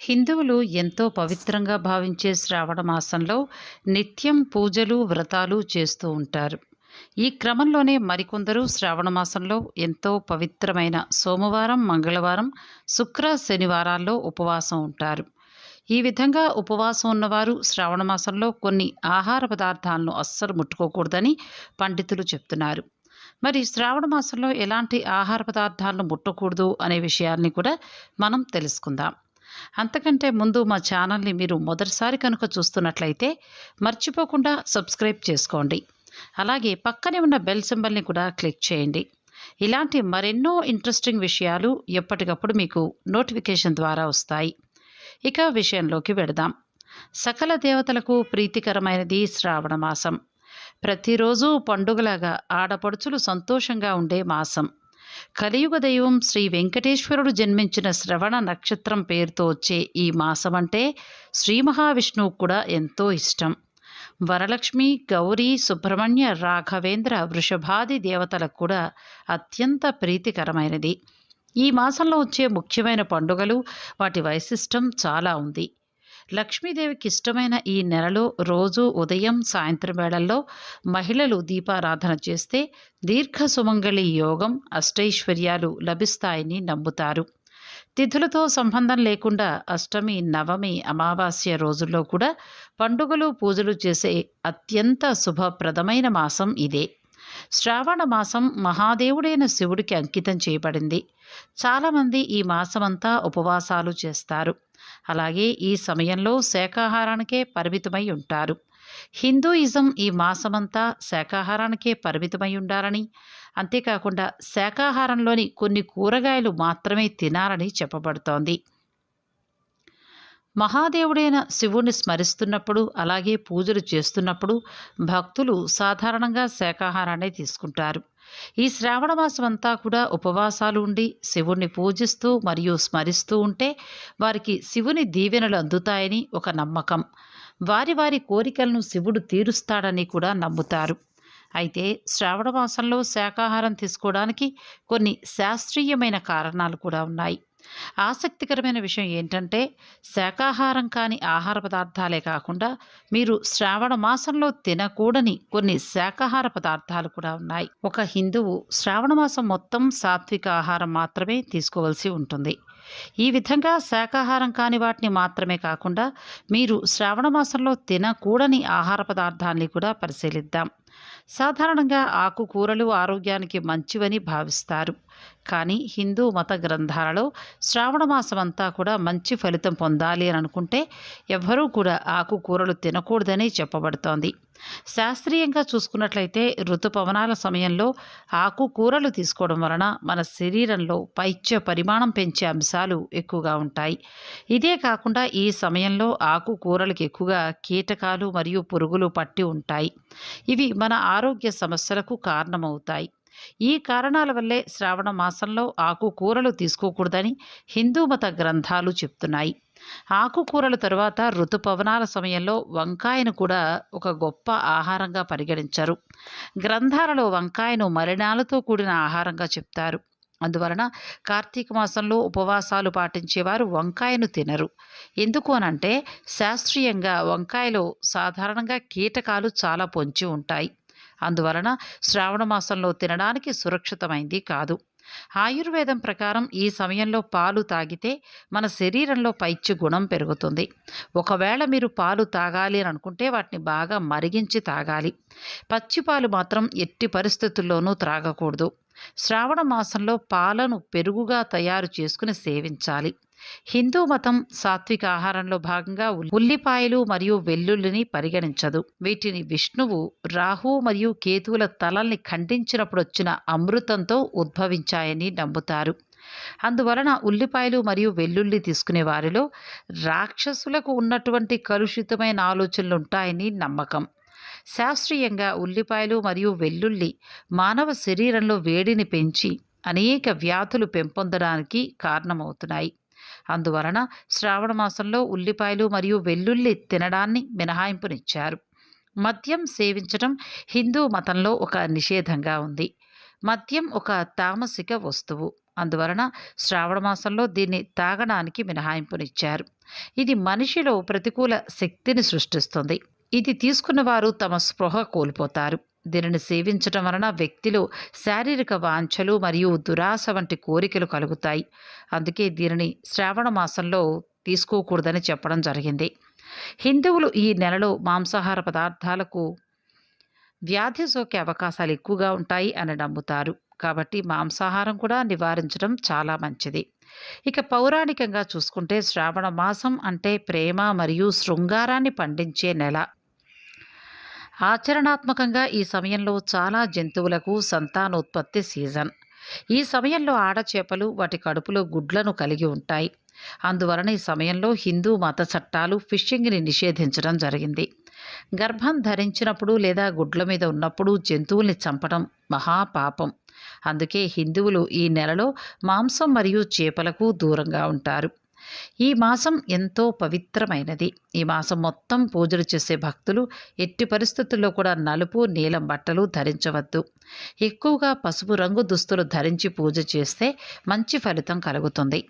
హిందువులు ఎంతో పవిత్రంగా భావించే శ్రావణ మాసంలో నిత్యం పూజలు వ్రతాలు చేస్తూ ఉంటారు. ఈ క్రమంలోనే మరికొందరు శ్రావణ మాసంలో ఎంతో పవిత్రమైన సోమవారం మంగళవారం శుక్ర శనివారాల్లో ఉపవాసం ఉంటారు. ఈ విధంగా ఉపవాసం ఉన్నవారు శ్రావణ మాసంలో కొన్ని ఆహార పదార్థాలను అస్సలు ముట్టుకోకూడదని పండితులు చెప్తున్నారు. మరి శ్రావణ మాసంలో ఎలాంటి ఆహార పదార్థాలను ముట్టకూడదు అనే విషయాల్ని కూడా మనం తెలుసుకుందాం. అంతకంటే ముందు మా ఛానల్ని మీరు మొదటిసారి కనుక చూస్తున్నట్లయితే మర్చిపోకుండా సబ్స్క్రైబ్ చేసుకోండి. అలాగే పక్కనే ఉన్న బెల్ సింబల్ని కూడా క్లిక్ చేయండి. ఇలాంటి మరెన్నో ఇంట్రెస్టింగ్ విషయాలు ఎప్పటికప్పుడు మీకు నోటిఫికేషన్ ద్వారా వస్తాయి. ఇక విషయంలోకి వెడదాం సకల దేవతలకు ప్రీతికరమైనది శ్రావణ మాసం. ప్రతిరోజు పండుగలాగా ఆడపడుచులు సంతోషంగా ఉండే మాసం. కలియుగ దైవం శ్రీ వెంకటేశ్వరుడు జన్మించిన శ్రవణ నక్షత్రం పేరుతో వచ్చే ఈ మాసం అంటే శ్రీ మహావిష్ణువుకు కూడా ఎంతో ఇష్టం. వరలక్ష్మి గౌరీ సుబ్రహ్మణ్య రాఘవేంద్ర వృషభాది దేవతలకు కూడా అత్యంత ప్రీతికరమైనది. ఈ మాసంలో వచ్చే ముఖ్యమైన పండుగలు వాటి వైశిష్టం చాలా ఉంది. లక్ష్మీదేవికి ఇష్టమైన ఈ నెలలో రోజు ఉదయం సాయంత్రం వేళల్లో మహిళలు దీపారాధన చేస్తే దీర్ఘ సుమంగళి యోగం అష్టైశ్వర్యాలు లభిస్తాయని నమ్ముతారు. తిథులతో సంబంధం లేకుండా అష్టమి నవమి అమావాస్య రోజుల్లో కూడా పండుగలు పూజలు చేసే అత్యంత శుభప్రదమైన మాసం ఇదే. శ్రావణ మాసం మహాదేవుడైన శివుడికి అంకితం చేయబడింది. చాలామంది ఈ మాసమంతా ఉపవాసాలు చేస్తారు. అలాగే ఈ సమయంలో శాకాహారానికే పరిమితమై ఉంటారు. హిందూయిజం ఈ మాసమంతా శాకాహారానికే పరిమితమై ఉండాలని అంతేకాకుండా శాకాహారంలోని కొన్ని కూరగాయలు మాత్రమే తినాలని చెప్పబడుతోంది. మహాదేవుడైన శివుణ్ణి స్మరిస్తున్నప్పుడు అలాగే పూజలు చేస్తున్నప్పుడు భక్తులు సాధారణంగా శాకాహారాన్ని తీసుకుంటారు. ఈ శ్రావణ మాసం అంతా కూడా ఉపవాసాలు ఉండి శివుణ్ణి పూజిస్తూ మరియు స్మరిస్తూ ఉంటే వారికి శివుని దీవెనలు అందుతాయని ఒక నమ్మకం. వారి వారి కోరికలను శివుడు తీరుస్తాడని కూడా నమ్ముతారు. అయితే శ్రావణ మాసంలో శాకాహారం తీసుకోవడానికి కొన్ని శాస్త్రీయమైన కారణాలు కూడా ఉన్నాయి. ఆసక్తికరమైన విషయం ఏంటంటే శాకాహారం కాని ఆహార పదార్థాలే కాకుండా మీరు శ్రావణ మాసంలో తినకూడని కొన్ని శాకాహార పదార్థాలు కూడా ఉన్నాయి. ఒక హిందువు శ్రావణ మాసం మొత్తం సాత్విక ఆహారం మాత్రమే తీసుకోవాల్సి ఉంటుంది. ఈ విధంగా శాకాహారం కాని వాటిని మాత్రమే కాకుండా మీరు శ్రావణ మాసంలో తినకూడని ఆహార పదార్థాన్ని కూడా పరిశీలిద్దాం. సాధారణంగా ఆకుకూరలు ఆరోగ్యానికి మంచివని భావిస్తారు. కానీ హిందూ మత గ్రంథాలలో శ్రావణ మాసం అంతా కూడా మంచి ఫలితం పొందాలి అని అనుకుంటే ఎవ్వరూ కూడా ఆకుకూరలు తినకూడదని చెప్పబడుతోంది. శాస్త్రీయంగా చూసుకున్నట్లయితే ఋతుపవనాల సమయంలో ఆకుకూరలు తీసుకోవడం వలన మన శరీరంలో పైత్య పరిమాణం పెంచే అంశాలు ఎక్కువగా ఉంటాయి. ఇదే కాకుండా ఈ సమయంలో ఆకుకూరలకు ఎక్కువగా కీటకాలు మరియు పురుగులు పట్టి ఉంటాయి. ఇవి మన ఆరోగ్య సమస్యలకు కారణమవుతాయి. ఈ కారణాల వల్లే శ్రావణ మాసంలో ఆకుకూరలు తీసుకోకూడదని హిందూ మత గ్రంథాలు చెప్తున్నాయి. ఆకుకూరల తరువాత ఋతుపవనాల సమయంలో వంకాయను కూడా ఒక గొప్ప ఆహారంగా పరిగణించరు. గ్రంథాలలో వంకాయను మలినాలతో కూడిన ఆహారంగా చెప్తారు. అందువలన కార్తీక మాసంలో ఉపవాసాలు పాటించేవారు వంకాయను తినరు. ఎందుకు అనంటే శాస్త్రీయంగా వంకాయలో సాధారణంగా కీటకాలు చాలా పొంచి ఉంటాయి. అందువలన శ్రావణ మాసంలో తినడానికి సురక్షితమైంది కాదు. ఆయుర్వేదం ప్రకారం ఈ సమయంలో పాలు తాగితే మన శరీరంలో పైచ్య గుణం పెరుగుతుంది. ఒకవేళ మీరు పాలు తాగాలి అని అనుకుంటే వాటిని బాగా మరిగించి తాగాలి. పచ్చిపాలు మాత్రం ఎట్టి పరిస్థితుల్లోనూ త్రాగకూడదు. శ్రావణ మాసంలో పాలను పెరుగుగా తయారు చేసుకుని సేవించాలి. హిందూ మతం సాత్విక ఆహారంలో భాగంగా ఉల్లిపాయలు మరియు వెల్లుల్లిని పరిగణించదు. వీటిని విష్ణువు రాహు మరియు కేతువుల తలల్ని ఖండించినప్పుడు వచ్చిన అమృతంతో ఉద్భవించాయని నమ్ముతారు. అందువలన ఉల్లిపాయలు మరియు వెల్లుల్లి తీసుకునే వారిలో రాక్షసులకు ఉన్నటువంటి కలుషితమైన ఆలోచనలు ఉంటాయని నమ్మకం. శాస్త్రీయంగా ఉల్లిపాయలు మరియు వెల్లుల్లి మానవ శరీరంలో వేడిని పెంచి అనేక వ్యాధులు పెంపొందడానికి కారణమవుతున్నాయి. అందువలన శ్రావణ మాసంలో ఉల్లిపాయలు మరియు వెల్లుల్లి తినడాన్ని మినహాయింపునిచ్చారు. మద్యం సేవించడం హిందూ మతంలో ఒక నిషేధంగా ఉంది. మద్యం ఒక తామసిక వస్తువు. అందువలన శ్రావణ మాసంలో దీన్ని తాగడానికి మినహాయింపునిచ్చారు. ఇది మనిషిలో ప్రతికూల శక్తిని సృష్టిస్తుంది. ఇది తీసుకున్న వారు తమ స్పృహ కోల్పోతారు. దీనిని సేవించటం వలన వ్యక్తిలో శారీరక వాంఛలు మరియు దురాశ వంటి కోరికలు కలుగుతాయి. అందుకే దీనిని శ్రావణ మాసంలో తీసుకోకూడదని చెప్పడం జరిగింది. హిందువులు ఈ నెలలో మాంసాహార పదార్థాలకు వ్యాధి సోకే అవకాశాలు ఎక్కువగా ఉంటాయి అని నమ్ముతారు. కాబట్టి మాంసాహారం కూడా నివారించడం చాలా మంచిది. ఇక పౌరాణికంగా చూసుకుంటే శ్రావణ మాసం అంటే ప్రేమ మరియు శృంగారాన్ని పండించే నెల. ఆచరణాత్మకంగా ఈ సమయంలో చాలా జంతువులకు సంతానోత్పత్తి సీజన్. ఈ సమయంలో ఆడచేపలు వాటి కడుపులో గుడ్లను కలిగి ఉంటాయి. అందువలన ఈ సమయంలో హిందూ మత చట్టాలు ఫిషింగ్ని నిషేధించడం జరిగింది. గర్భం ధరించినప్పుడు లేదా గుడ్ల మీద ఉన్నప్పుడు జంతువుల్ని చంపడం మహాపాపం అందుకే హిందువులు ఈ నెలలో మాంసం మరియు చేపలకు దూరంగా ఉంటారు. ఈ మాసం ఎంతో పవిత్రమైనది. ఈ మాసం మొత్తం పూజలు చేసే భక్తులు ఎట్టి పరిస్థితుల్లో కూడా నలుపు నీలం బట్టలు ధరించవద్దు. ఎక్కువగా పసుపు రంగు దుస్తులు ధరించి పూజ చేస్తే మంచి ఫలితం కలుగుతుంది.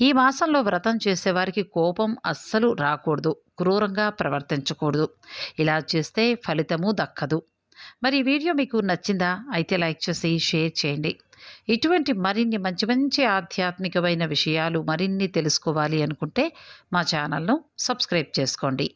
ఈ మాసంలో వ్రతం చేసేవారికి కోపం అస్సలు రాకూడదు. క్రూరంగా ప్రవర్తించకూడదు. ఇలా చేస్తే ఫలితము దక్కదు. మరి ఈ వీడియో మీకు నచ్చిందా? అయితే లైక్ చేసి షేర్ చేయండి. ఇటువంటి మరిన్ని మంచి మంచి ఆధ్యాత్మికమైన విషయాలు మరిన్ని తెలుసుకోవాలి అనుకుంటే మా ఛానల్ను సబ్స్క్రైబ్ చేసుకోండి.